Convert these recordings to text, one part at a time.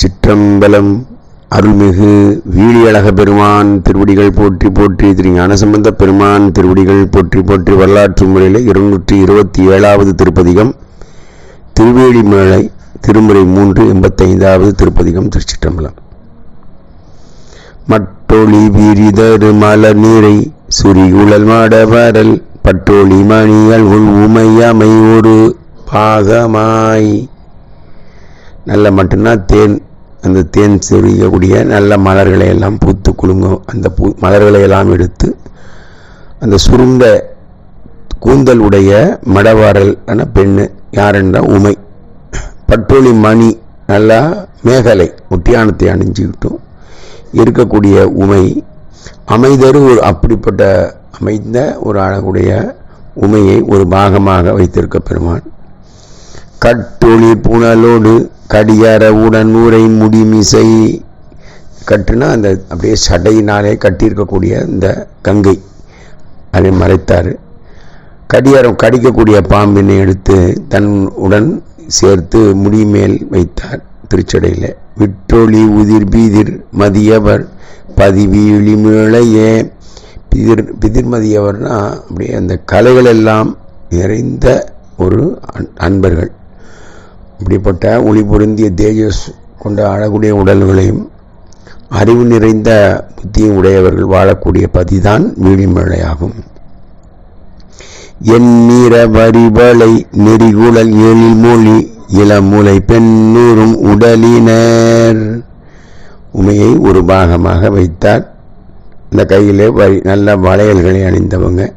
திருச்சிற்றம்பலம் அருள்மிகு வீழியழக பெருமான் திருவடிகள் போற்றி போற்றி திரு ஞானசம்பந்த பெருமான் திருவடிகள் போற்றி போற்றி வரலாற்று முறையில் இருநூற்றி இருபத்தி ஏழாவது திருப்பதிகம் திருவேலிமலை திருமுறை மூன்று எண்பத்தைந்தாவது திருப்பதிகம் திருச்சிற்றம்பலம். மட்டொளி விரிதரு மலர் நீரை சுரியுழல் மாடவரல் பட்டொளி மணியல் உள் உமையமை ஒரு பாகமாய். நல்ல மட்டும்னா தேன் அந்த தேன் சொரியக்கூடிய நல்ல மலர்களை எல்லாம் பூத்து குலுங்கும் அந்த பூ மலர்களை எல்லாம் எடுத்து அந்த சுருண்ட கூந்தல் உடைய மடவாரல் என பெண்ணு யாரென்றா? உமை. பட்டோலி மணி நல்லா மேகலை ஒட்டியானத்தை அணிஞ்சுக்கிட்டும். இருக்கக்கூடிய உமை அமைதரு ஒரு அப்படிப்பட்ட அமைந்த ஒரு அழகுடைய உமையை ஒரு பாகமாக வைத்திருக்க பெருமான். கட்டொளி புனலோடு கடியார உடன் ஊரை முடிமிசை கட்டுனா அந்த அப்படியே சடையினாலே கட்டியிருக்கக்கூடிய இந்த கங்கை. அதை மறைத்தார். கடியாரம் கடிக்கக்கூடிய பாம்பினை எடுத்து தன் உடன் சேர்த்து முடிமேல் வைத்தார் திருச்சடையில். விட்டொளி உதிர் பீதிர் மதியவர் பதிவீழி மிளையே பிதிர் பிதிர்மதியவர்னா அப்படியே அந்த கலைகள் எல்லாம் நிறைந்த ஒரு அன்- அன்பர்கள். இப்படிப்பட்ட ஒளி பொருந்திய தேஜஸ் கொண்ட அழகுடைய உடல்களையும் அறிவு நிறைந்த புத்தியும் உடையவர்கள் வாழக்கூடிய பதிதான் வீழிமழையாகும் எண்ணீர வரிபலை நெறிகுழல் எழில் மொழி இளமுலை பெண்ணூரும் உடலினர். உமையை ஒரு பாகமாக வைத்தார். இந்த கையிலே வரி நல்ல வளையல்களை அணிந்தவங்க.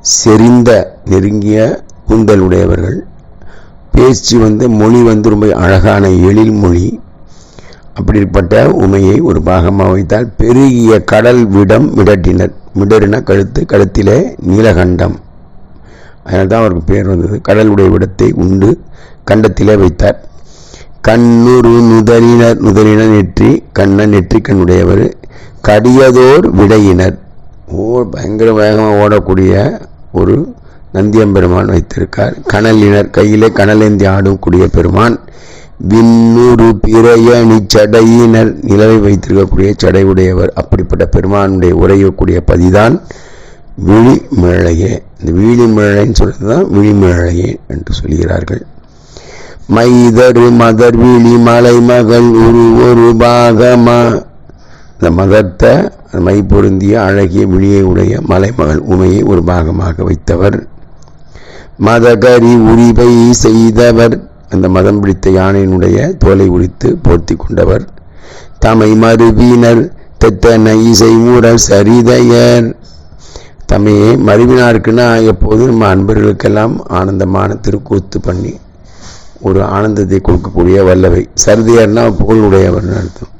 செறிந்த நெருங்கிய கூந்தல் உடையவர்கள். பேச்சு வந்து மொழி வந்து ரொம்ப அழகான எழில் மொழி. அப்படிப்பட்ட உமையை ஒரு பாகமாக வைத்தால் பெருகிய கடல் விடம் மிடட்டினர் மிடறின கழுத்து கழுத்திலே நீலகண்டம். அதனால் தான் அவருக்கு பேர் வந்தது. கடலுடைய விடத்தை உண்டு கண்டத்திலே வைத்தார். கண்ணுரு நுதலினர் நுதலினர் நெற்றி கண்ணன் நெற்றி கண்ணுடையவர் கடியதோர் விடையினர். ஓ பயங்கர வேகமாக ஓடக்கூடிய ஒரு நந்தியம்பெருமான் வைத்திருக்கார். கனலினர் கையிலே கனலேந்தி ஆடக்கூடிய பெருமான் விண்ணூறு பிறையணி சடையினர் நிலவை வைத்திருக்கக்கூடிய சடையுடையவர் அப்படிப்பட்ட பெருமானுடைய உரையக்கூடிய பதிதான் விழிமிழையே இந்த விழிமிழைன்னு சொல்றது தான் விழிமிழையே என்று சொல்கிறார்கள். மைதரு மதர் விழி மலை மகள் ஒரு ஒரு பாகமா. இந்த மதத்தை மை பொருந்திய அழகிய விழியை உடைய மலைமகள் உமையை ஒரு பாகமாக வைத்தவர். மதகரி உரிவை செய்தவர். அந்த மதம் பிடித்த யானையினுடைய தோலை உரித்து போர்த்தி கொண்டவர். தமை மறுவினர் தெத்தன இசை மூட சரிதையர் தமையை மருவினாருக்குன்னா எப்போதும் நம்ம அன்பர்களுக்கெல்லாம் ஆனந்தமான திருக்கூத்து பண்ணி ஒரு ஆனந்தத்தை கொடுக்கக்கூடிய வல்லவை. சருதியர்னா புகழுடையவர்னு அர்த்தம்.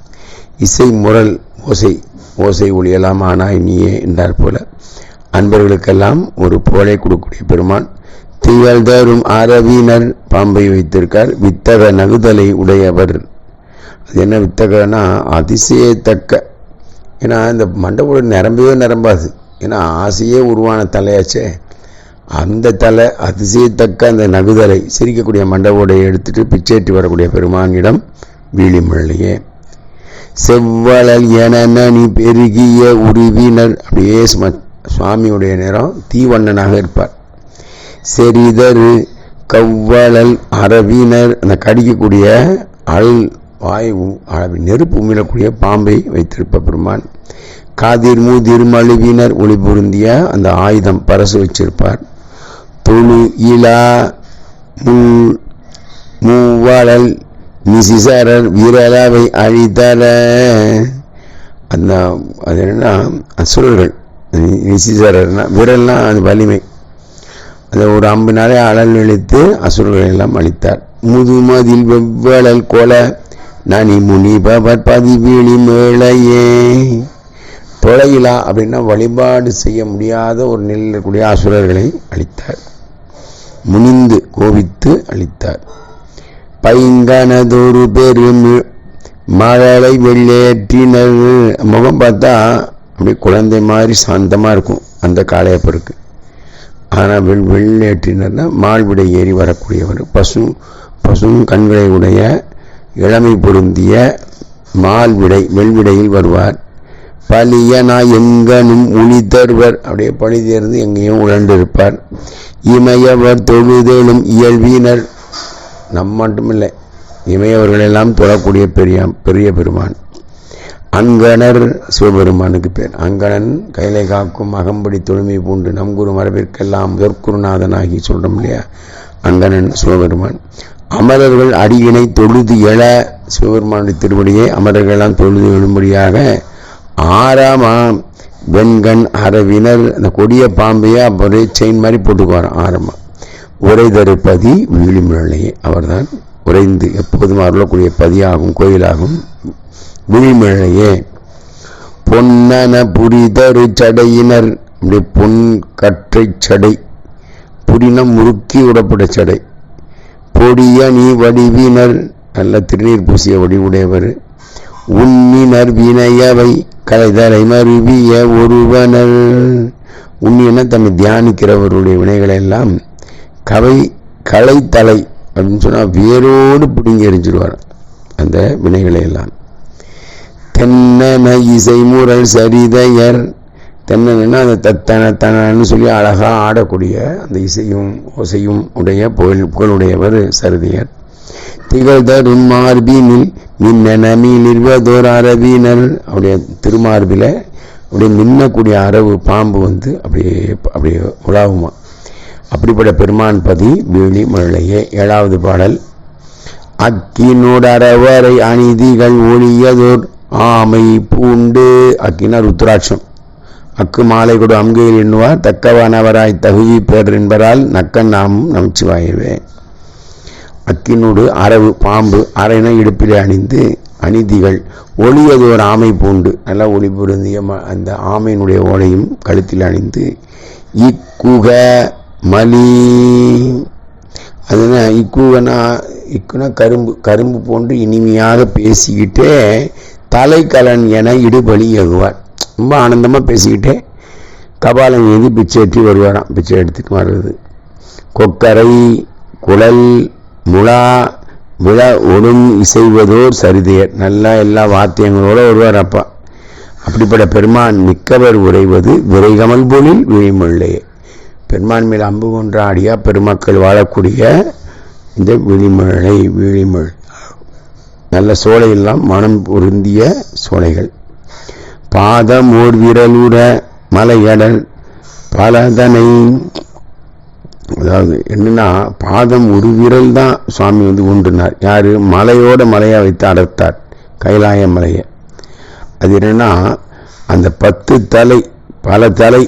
இசை முரல் ஓசை ஓசை ஒளியலாம் ஆனா நீயே என்றார் போல. அன்பர்களுக்கெல்லாம் ஒரு புகழை கொடுக்கக்கூடிய பெருமான். திகழ்தரும் அரவினர் பாம்பை வைத்திருக்கார். வித்தக நகுதலை உடையவர். அது என்ன வித்தகன்னா அதிசயத்தக்க. ஏன்னா இந்த மண்டபம் நிரம்பவே நிரம்பாது. ஏன்னா ஆசையே உருவான தலையாச்சே. அந்த தலை அதிசயத்தக்க அந்த நகுதலை சிரிக்கக்கூடிய மண்டபோடை எடுத்துட்டு பிச்சேற்றி வரக்கூடிய பெருமானிடம் வீழிமல்லையே செவ்வளல் என நீ பெருகிய உருவினர். அப்படியே சும- சுவாமியுடைய நிறம் தீவண்ணனாக இருப்பார். செறிதரு கவ்வளல் அரவினர் அந்த கடிக்கக்கூடிய அல் வாயு உ- அளவி நெருப்பு உமிழக்கூடிய பாம்பை வைத்திருப்ப பெருமான். காதிர் மூதிர் மழுவினர் ஒளி பொருந்திய அந்த ஆயுதம் பரசு வச்சிருப்பார். தொழு இலா முள் மூவாளல் நிசிசரர் வீரலாவை அழிதர அந்த அது என்னன்னா அசுரர்கள் நி- நிசிசரர்னா வீரல்னா அது வலிமை. அந்த ஒரு அம்பினாலே அழல் இழுத்து அசுரர்களை எல்லாம் அழித்தார். முதுமதில் வெவ்வழல் கொல நனி முனிபவர் பதிவீழி மேளையே தொலையிலா அப்படின்னா வழிபாடு செய்ய முடியாத ஒரு நிலையில் இருக்கக்கூடிய அசுரர்களை அழித்தார். முனிந்து கோபித்து அழித்தார். பைங்கனதொரு பெரும் மழலை வெள்ளேற்றினர் முகம் பார்த்தா அப்படியே குழந்தை மாதிரி சாந்தமாக இருக்கும். அந்த காளையப்பருக்கு ஆனால் வெள் வெள்ளேற்றினர்னா மால்விடை ஏறி வரக்கூடியவர். பசு பசும் கண்களை உடைய இளமை பொருந்திய மால்விடை வெள்விடையில் வருவார். பலியனா எங்கனும் உளி தருவர். அப்படியே பழி தேர்ந்து எங்கேயும் உழண்டிருப்பார் இமையவர் தொழுதேலும் இயல்பினர். நம் மட்டுமில்லை. இமையவர்களெல்லாம் தொழக்கூடிய பெரிய பெரிய பெருமான். அங்கனர் சிவபெருமானுக்கு பேர். அங்கணன் கைலை காக்கும் அகம்படி தொழுமை பூண்டு நம் குரு மரபிற்கெல்லாம் முதற்குருநாதனாகி சொல்றோம் இல்லையா? அங்கணன் சிவபெருமான். அமரர்கள் அடியினை தொழுது எழ சிவபெருமானுடைய திருவடியை அமரர்களெல்லாம் தொழுது எழும்படியாக ஆறாமாம் வெண்கண் அறவினர் அந்த கொடிய பாம்பையே அப்படியே செயின் மாதிரி போட்டுக்குவார் ஆரம்பம் உரை பதி விழிமிழையே அவர்தான் உறைந்து எப்போதும் அருளக்கூடிய பதியாகும் கோயிலாகும். விழிமிழையே. பொன்னன புரிதரு சடையினர். அப்படி பொன் கற்றை சடை. புரினம் முறுக்கி விடப்பட்ட சடை. பொடிய நீ வடிவினர். நல்ல திருநீர் பூசிய வடிவுடையவர். உன்னினர் வினையவை. கலைதலை மருவிய ஒருவனர். உன்னின தன்னை தியானிக்கிறவருடைய வினைகளை எல்லாம் கவை கலைத்தலை அப்படின்னு சொன்னால் வேரோடு பிடுங்கி எரிஞ்சிருவார். அந்த வினைகளை எல்லாம் தென்னன இசை முரல் சரிதையர். தென்னன்னா அந்த தத்தன தனன்னு சொல்லி அழகாக ஆடக்கூடிய அந்த இசையும் ஓசையும் உடைய புகழ் புகழுடையவர் சரிதையர். திகழ்தரும் மார்பினில் மின்னன மீளிர்வதோர் அரபினர் அவருடைய திருமார்பில் அப்படியே மின்னக்கூடிய அரவு பாம்பு வந்து அப்படியே அப்படியே உலாவுமா. அப்படிப்பட்ட பெருமான் பதி வீழி மழையே ஏழாவது பாடல். அக்கினோடரவரை அநீதிகள் ஒழியதோர். ஆமை பூண்டு அக்கினா ருத்ராட்சம். அக்கு மாலை கொடு அம்கையில் எண்ணுவார் தக்கவானவராய் தகுதி பேர் என்பதால் நக்கன் நாமும் நமச்சிவாயவே. அக்கினோடு அரவு பாம்பு அரைன இடுப்பிலே அணிந்து அநீதிகள் ஒளியது ஒரு ஆமை பூண்டு. நல்லா ஒளி பொருந்திய அந்த ஆமையினுடைய ஓலையும் கழுத்தில் அணிந்து இக்குக மலி. அதுனா இக்குகனா இக்குனா கரும்பு கரும்பு போன்று இனிமையாக பேசிக்கிட்டே தலைக்கலன் என இடுபலி எகுவார் ரொம்ப ஆனந்தமாக பேசிக்கிட்டே கபாலம் எழுதி பிச்சை எட்டி வருவாராம் பிச்சை எடுத்துட்டு வர்றது. கொக்கரை குழல் முழா விழ ஒடும் இசைவதோர் சரிதையர் நல்லா எல்லா வாத்தியங்களோட வருவார் அப்பா. அப்படிப்பட்ட பெருமான் மிக்கவர் உரைவது விரைகமல் போலில் விழிமொழியே பெருமான் மேல் அம்பு கொன்றாடியா பெருமக்கள் வாழக்கூடிய இந்த விழிமழை விழிமொழி. நல்ல சோலையெல்லாம் மனம் பொருந்திய சோலைகள். பாதம் ஓர் விரலுற மலையடல் பலதனை அதாவது என்னன்னா பாதம் ஒரு விரல் தான் சுவாமி வந்து உண்டுனார் யாரு? மலையோட மலையை வைத்து அடர்த்தார். கைலாய மலையை. அது என்னன்னா அந்த பத்து தலை பல தலை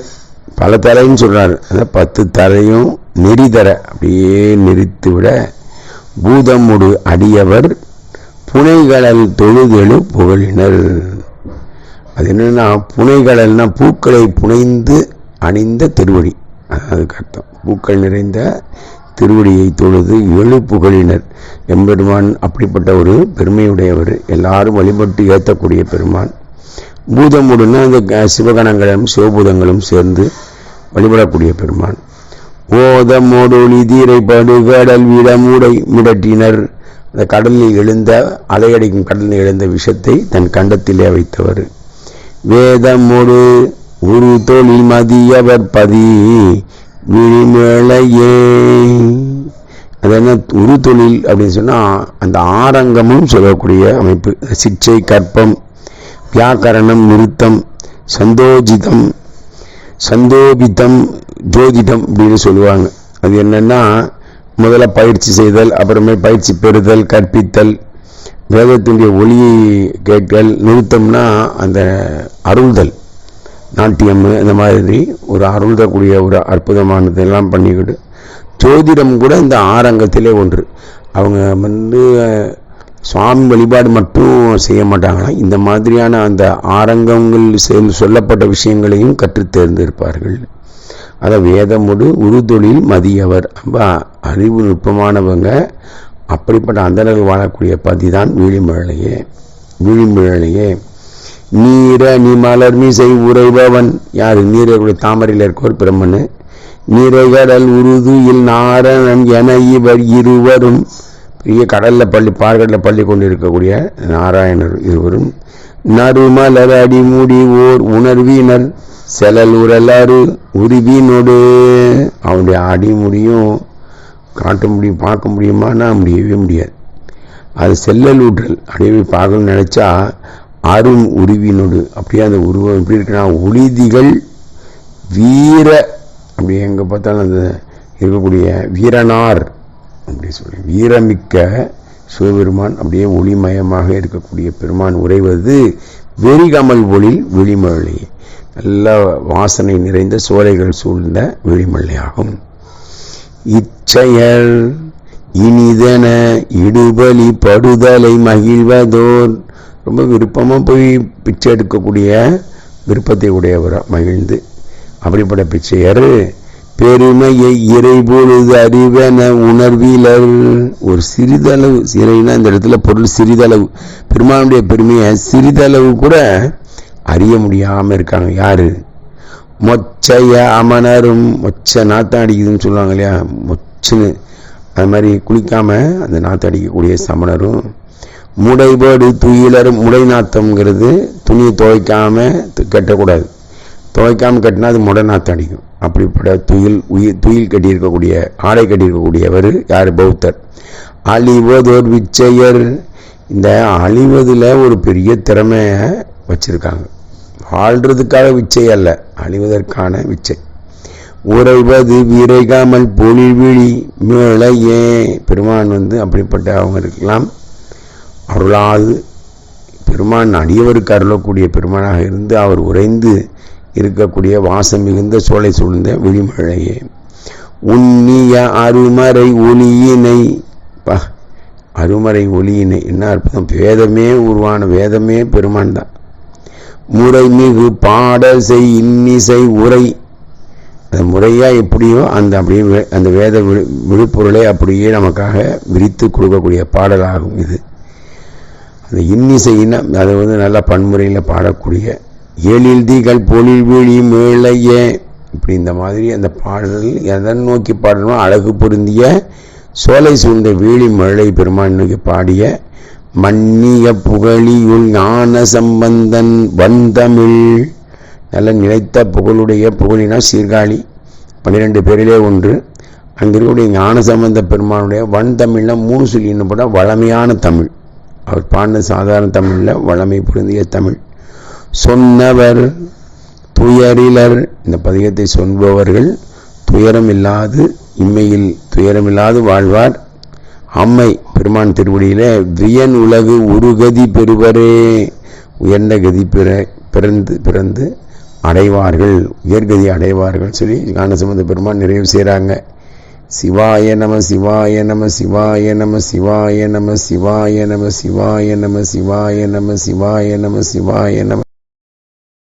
பல தலைன்னு சொல்றாரு. அந்த பத்து தலையும் நெறிதர அப்படியே நெறித்து விட பூதமுடு அடியவர் புனைகடல் தொழுதெழு புகழினர். அது என்னென்னா புனைகடல்னா பூக்களை புனைந்து அணிந்த திருவடி. அதுக்கு அர்த்தம். பூக்கள் நிறைந்த திருவடியை தொழுது எழு புகழினர். எம்பெருமான் அப்படிப்பட்ட ஒரு பெருமையுடையவர். எல்லாரும் வழிபட்டு ஏற்றக்கூடிய பெருமான். பூதமுடுன்னா அந்த க- சிவகணங்களும் சிவபூதங்களும் சேர்ந்து வழிபடக்கூடிய பெருமான். ஓதமோடொளி தீரை படுகடல் விடமுடை மிடட்டினர் அந்த கடலில் எழுந்த அலையடிக்கும் கடலில் எழுந்த விஷத்தை தன் கண்டத்திலே வைத்தவர். வேதமோடு ஒரு தொழில் மதியவர் பதி விழிமேளையே. அது என்ன உரு தொழில் அப்படின்னு சொன்னால் அந்த ஆரங்கமும் சொல்லக்கூடிய அமைப்பு. சிச்சை கற்பம் வியாக்கரணம் நிறுத்தம் சந்தோஜிதம் சந்தோபித்தம் ஜோதிடம் அப்படின்னு சொல்லுவாங்க. அது என்னென்னா முதல்ல பயிற்சி செய்தல் அப்புறமே பயிற்சி பெறுதல் கற்பித்தல் வேதத்தினுடைய ஒளியை கேட்கல் நிறுத்தம்னா அந்த அருள்தல் நாட்டியம் இந்த மாதிரி ஒரு அருள்தக்கூடிய ஒரு அற்புதமானதெல்லாம் பண்ணிக்கிட்டு ஜோதிடம் கூட இந்த ஆரங்கத்திலே ஒன்று. அவங்க வந்து சுவாமி வழிபாடு மட்டும் செய்ய மாட்டாங்களாம் இந்த மாதிரியான அந்த ஆரங்கங்கள் செல் சொல்லப்பட்ட விஷயங்களையும் கற்றுத் தேர்ந்திருப்பார்கள் அதை வேதமுடு உருதொழில் மதியவர். அப்ப அறிவு நுட்பமானவங்க அப்படிப்பட்ட அந்தணர்கள் வாழக்கூடிய பதி தான் வீழிமிழலையே வீழிமிழலையே நீர நீ மலர் மீசை உறைபவன். யார்? நீரருடைய தாமரையில் இருக்கவர் பிரம்மனு. நீரைகடல் உருது இல் நாரணன் என இவர் இருவரும். பெரிய கடலில் பள்ளி பார்கடலில் பள்ளி கொண்டு இருக்கக்கூடிய நாராயணர் இருவரும். நறுமலரடி மூடி ஓர் உணர்வினர் செலலுரலாறு உருவினோடு. அவனுடைய அடிமுடியும் காட்ட முடியும் பார்க்க முடியுமானா முடியவே முடியாது. அது செல்லல் ஊற்றல். அப்படியே பார்க்கணும்னு நினச்சா அரும் உருவினோடு. அப்படியே அந்த உருவம் எப்படி இருக்குன்னா ஒளிதிகள் வீர அப்படி எங்கே பார்த்தாலும் அந்த இருக்கக்கூடிய வீரனார். அப்படி சொல்லி வீரமிக்க சிவபெருமான் அப்படியே ஒளிமயமாக இருக்கக்கூடிய பெருமான் உறைவது வெறிகமல் ஒளில் விழிமழை. நல்ல வாசனை நிறைந்த சோலைகள் சூழ்ந்த விழிமல்லையாகும் இச்செயல் இனிதென இடுபலி படுதலை மகிழ்வதோர். ரொம்ப விருப்பமாக போய் பிச்சை எடுக்கக்கூடிய விருப்பத்தை உடையவர் மகிழ்ந்து. அப்படிப்பட்ட பிச்சையர் பெருமையை இறைபொழுது அறிவென உணர்வீலர். ஒரு சிறிதளவு சிறைனா இந்த இடத்துல பொருள் சிறிதளவு. பெருமானுடைய பெருமையை சிறிதளவு கூட அறிய முடியாமல் இருக்காங்க. யாரு? மொச்சைய அமனரும் மொச்ச நாத்தம் அடிக்குதுன்னு சொல்லுவாங்க இல்லையா? மொச்சுன்னு. அது மாதிரி குளிக்காம அந்த நாத்தம் அடிக்கக்கூடிய சமணரும் முடைபாடு துயிலரும் முடை நாத்தம்ங்கிறது துணியை துவைக்காம கட்டக்கூடாது. துவைக்காமல் கட்டினா அது முடை நாத்தம் அடிக்கும். அப்படிப்பட்ட துயில் உயிர் துயில் கட்டியிருக்கக்கூடிய ஆடை கட்டியிருக்கக்கூடியவர் யார்? பௌத்தர். அழிவதோர் விச்சையர். இந்த அழிவதில் ஒரு பெரிய திறமையை வச்சிருக்காங்க. வாழ்றதுக்காக விச்சை அல்ல அழிவதற்கான விச்சை. உறைவது விரைகாமல் பொழிவிழி மேலையே பெருமான் வந்து அப்படிப்பட்ட அவங்க இருக்கலாம். அருளாது. பெருமான் அடியவருக்கு அருளக்கூடிய பெருமானாக இருந்து அவர் உறைந்து இருக்கக்கூடிய வாசம் மிகுந்த சோலை சூழ்ந்த விழிமழையே. உன்னிய அருமறை ஒளியினை பா அருமறை ஒளியினை. என்ன அற்புதம். வேதமே உருவான வேதமே பெருமான் தான். முறைமிகு பாடல் செய் இன்னிசை உரை. அந்த முறையாக எப்படியோ அந்த அப்படியே அந்த வேத விழு விழுப்பொருளை அப்படியே நமக்காக விரித்து கொடுக்கக்கூடிய பாடலாகும் இது. அந்த இன்னிசைன்னா அது வந்து நல்லா பன்முறையில் பாடக்கூடிய எழில் திகழ் பொழில் விழி மேலையே இப்படி இந்த மாதிரி அந்த பாடல் எதை நோக்கி பாடணும் அழகு பொருந்திய சோலை சூழ்ந்த வீழி மழை பெருமான் நோக்கி பாடிய மன்னிய புகழியுள் ஞான சம்பந்தன் வந்தமிழ். நல்ல நிலைத்த புகழுடைய புகழினா சீர்காழி பன்னிரெண்டு பேரிலே ஒன்று. அங்கே இருக்கக்கூடிய ஞான சம்பந்த பெருமானுடைய வன் மூணு சொல்லின்னு போட வளமையான தமிழ். அவர் பாடின சாதாரண தமிழில் வளமை பொருந்திய தமிழ். சொன்னவர் துயரிலர் இந்த பதிகத்தை சொல்பவர்கள் துயரமில்லாது இம்மையில் துயரமில்லாது வாழ்வார். அம்மை பெருமான் திருவடியிலே வியன் உலகு உருகதி பெறுவரே உயர்ந்த கதி பெற பிறந்து பிறந்து அடைவார்கள் உயர்கதி அடைவார்கள் சொல்லி ஞானசம்பந்த பெருமான் நிறைவு செய்கிறாங்க சிவாய நம சிவாய நம சிவாய நம சிவாய நம சிவாய நம சிவாய நம சிவாய நம சிவாய நம சிவாய நம